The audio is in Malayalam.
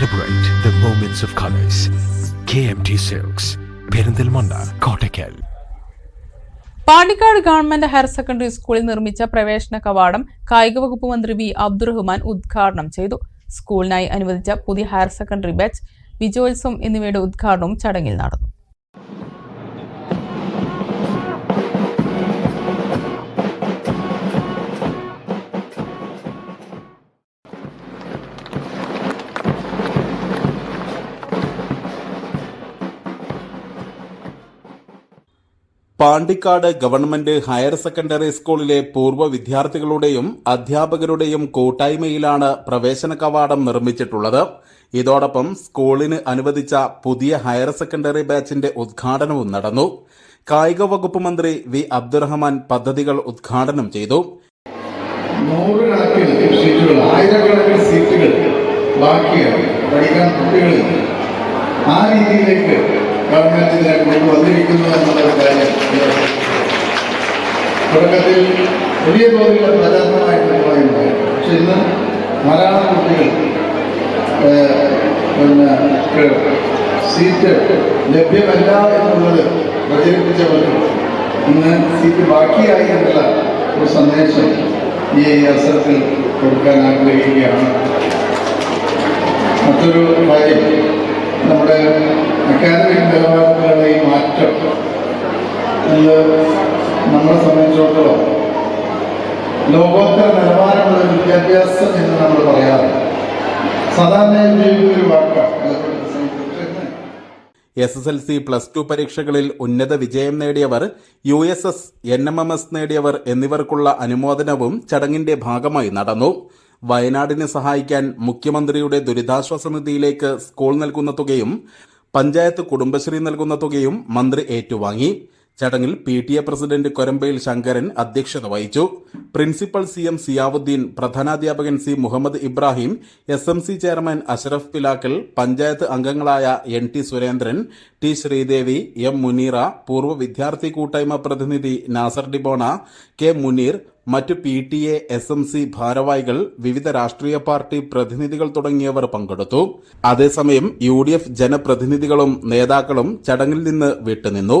Celebrate the moments of colors. KMT Silks, Perinthalmanna Kottakkal Pandikkad government higher secondary സ്കൂളിൽ നിർമ്മിച്ച പ്രവേശന കവാടം കായിക വകുപ്പ് മന്ത്രി വി അബ്ദുറഹ്മാൻ ഉദ്ഘാടനം ചെയ്തു. സ്കൂളിനായി അനുവദിച്ച പുതിയ ഹയർ സെക്കൻഡറി ബാച്ച് വിജയോത്സവം എന്നിവയുടെ ഉദ്ഘാടനവും ചടങ്ങിൽ നടന്നു. പാണ്ടിക്കാട് ഗവൺമെന്റ് ഹയർ സെക്കൻഡറി സ്കൂളിലെ പൂർവ വിദ്യാർത്ഥികളുടെയും അധ്യാപകരുടെയും കൂട്ടായ്മയിലാണ് പ്രവേശന കവാടം നിർമ്മിച്ചിട്ടുള്ളത്. ഇതോടൊപ്പം സ്കൂളിന് അനുവദിച്ച പുതിയ ഹയർ സെക്കൻഡറി ബാച്ചിന്റെ ഉദ്ഘാടനവും നടന്നു. കായിക വകുപ്പ് മന്ത്രി വി അബ്ദുറഹ്മാൻ പദ്ധതികൾ ഉദ്ഘാടനം ചെയ്തു. സീറ്റുകൾ ആയിരക്കണക്കിന് സീറ്റുകൾ ബാക്കിയാണ് ആ രീതിയിലേക്ക് ഗവൺമെന്റ് ഇതിനെ കൊണ്ടുവന്നിരിക്കുന്നു എന്നുള്ളൊരു കാര്യം. തുടക്കത്തിൽ വലിയ തോതിലുള്ള പ്രചാരണമായിട്ട് പറയുന്നത് പക്ഷെ ഇന്ന് മലയാളം കുട്ടികൾ പിന്നെ സീറ്റ് ലഭ്യമല്ല എന്നുള്ളത് പ്രചരിപ്പിച്ചവർക്ക് ഇന്ന് സീറ്റ് ബാക്കിയായി എന്നുള്ള ഒരു സന്ദേശം ഈ അവസരത്തിൽ കൊടുക്കാൻ ആഗ്രഹിക്കുകയാണ്. മറ്റൊരു കാര്യം നമ്മുടെ അക്കാദമിക് നിലവാരത്തിലുള്ള ഈ മാറ്റം ഇത് നമ്മളെ സംബന്ധിച്ചിടത്തോളം ലോകോത്തര നിലവാരമുള്ള വിദ്യാഭ്യാസം എന്ന് നമ്മൾ പറയാറ് സാധാരണ ഒരു വാക്കാണ് S S L C plus two പരീക്ഷകളിൽ ഉന്നത വിജയം നേടിയവർ U S S N M M S നേടിയവർ എന്നിവർക്കുള്ള അനുമോദനവും ചടങ്ങിന്റെ ഭാഗമായി നടന്നു. വയനാടിനെ സഹായിക്കാൻ മുഖ്യമന്ത്രിയുടെ ദുരിതാശ്വാസ നിധിയിലേക്ക് സ്കൂൾ നൽകുന്ന തുകയും പഞ്ചായത്ത് കുടുംബശ്രീ നൽകുന്ന തുകയും മന്ത്രി ഏറ്റുവാങ്ങി. ചടങ്ങിൽ P T A president Korambayil Sankaran അധ്യക്ഷത വഹിച്ചു. Principal C M Ziyauddin പ്രധാനാധ്യാപകൻ C Muhammad Ibrahim S M C chairman Asharaf Pilakkal panchayat അംഗങ്ങളായ N T Surendran T Sreedevi M Muneera പൂർവ വിദ്യാർത്ഥി കൂട്ടായ്മ പ്രതിനിധി നാസർ ഡിബോണ കെ മുനീർ മറ്റു P T A S M C ഭാരവാഹികൾ വിവിധ രാഷ്ട്രീയ പാർട്ടി പ്രതിനിധികൾ തുടങ്ങിയവർ പങ്കെടുത്തു. അതേസമയം യു ഡി എഫ് ജനപ്രതിനിധികളും നേതാക്കളും ചടങ്ങിൽ നിന്ന് വിട്ടുനിന്നു.